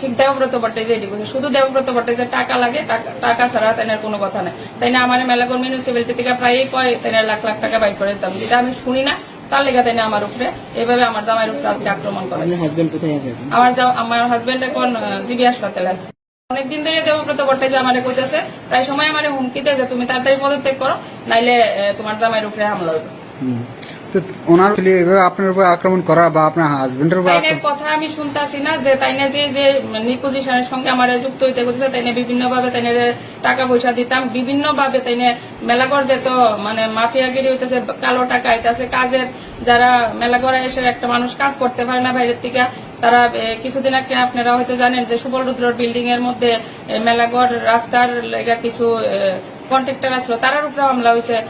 ঠিক দেবব্রত ভট্টাচার্য করছে শুধু দেবব্রত ভট্টাচার্য টাকা লাগে টাকা- টাকা ছাড়া তাই কোনো কথা নাই। তাই না আমার মেলাগড় মিউনিসিপ্যালিটি থেকে প্রায়ই কয় তাই লাখ লাখ টাকা বাইর করে দিতাম। যেটা আমি শুনি না তার লেগে তাই না আমার উপরে এভাবে আমার জামাইয়ের উপরে আজকে আক্রমণ করে? আমার আমার হাজবেন্ড এখন জিবি হাসপাতালে আছে। অনেকদিন ধরে দেবব্রত ভট্টাচার্য আমারে কইতেছে প্রায় সময় আমার হুমকি দেয় যে তুমি তাড়াতাড়ি পদত্যাগ করো নাইলে তোমার জামাইয়ের উপরে হামলা হবে। তো ওনার ছেলে এভাবে আপনার উপর আক্রমণ করা বা আপনার হাজবেন্ডের উপর তাইনের কথা আমি শুনতাছি না যে তাইনে যে যে নিপোজিশনের সঙ্গে আমার যুক্ত হইতে করতেছে তাইনে বিভিন্ন ভাবে তাইনে টাকা পয়সা দিতাম বিভিন্ন ভাবে তাইনে মেলাগড় যেত মানে মাফিয়াগিরি হইতেছে কালো টাকা আইতেছে কাজের যারা মেলাগড়ে এসে একটা মানুষ কাজ করতে পারে না বাইরের থেকে তারা কিছুদিন আগে আপনারা হয়তো জানেন যে সুবল রুদ্রর বিল্ডিং এর মধ্যে মেলাগড় রাস্তার লেগা কিছু কন্ট্রাক্টর আসলো তারার উপরে হামলা হয়েছে।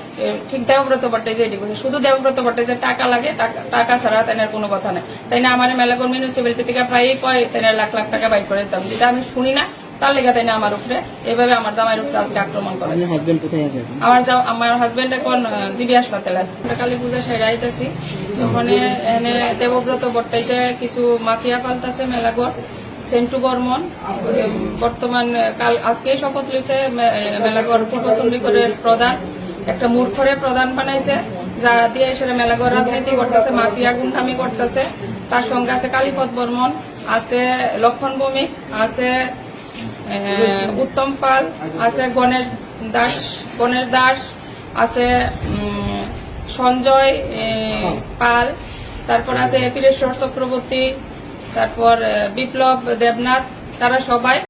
ঠিক দেবব্রত ভট্টাচার্য এটি শুধু দেবব্রত ভট্টাচার্য টাকা লাগে টাকা- ছাড়া তাই কোনো কথা নাই। তাই না আমার মেলাগড় মিউনিসিপ্যালিটি থেকে প্রায় কয় তাই লাখ লাখ টাকা বাইর করে দিতাম। যেটা আমি শুনি না তার লেগে তাই না আমার উপরে। এভাবে আমার জামাইয়ের উপরে আজকে আক্রমণ করে? আমার যা- আমার হাজবেন্ড এখন জিবি হাসপাতালে আছে। কালী পূজা সেরে আইতেছি। ওখানে এনে দেবব্রত ভট্টাচার্য কিছু মাফিয়া পাল্টাছে মেলাগড় সেন্টু বর্মন বর্তমান কাল আজকেই শপথ লইছে মে- এ, মেলাগড় পূর্ব প্রধান একটা মূর্খরে প্রধান বানাইছে যা দিয়ে সেটা মেলাগড় রাজনীতি করতেছে মাফিয়া গুন্ডামি করতেছে তার সঙ্গে আছে কালীপদ বর্মন আছে লক্ষণ ভৌমিক আছে উত্তম পাল আছে গণেশ দাস গণেশ দাস আছে সঞ্জয় পাল তারপর আছে ফিরেশ্বর চক্রবর্তী তারপর বিপ্লব দেবনাথ তারা সবাই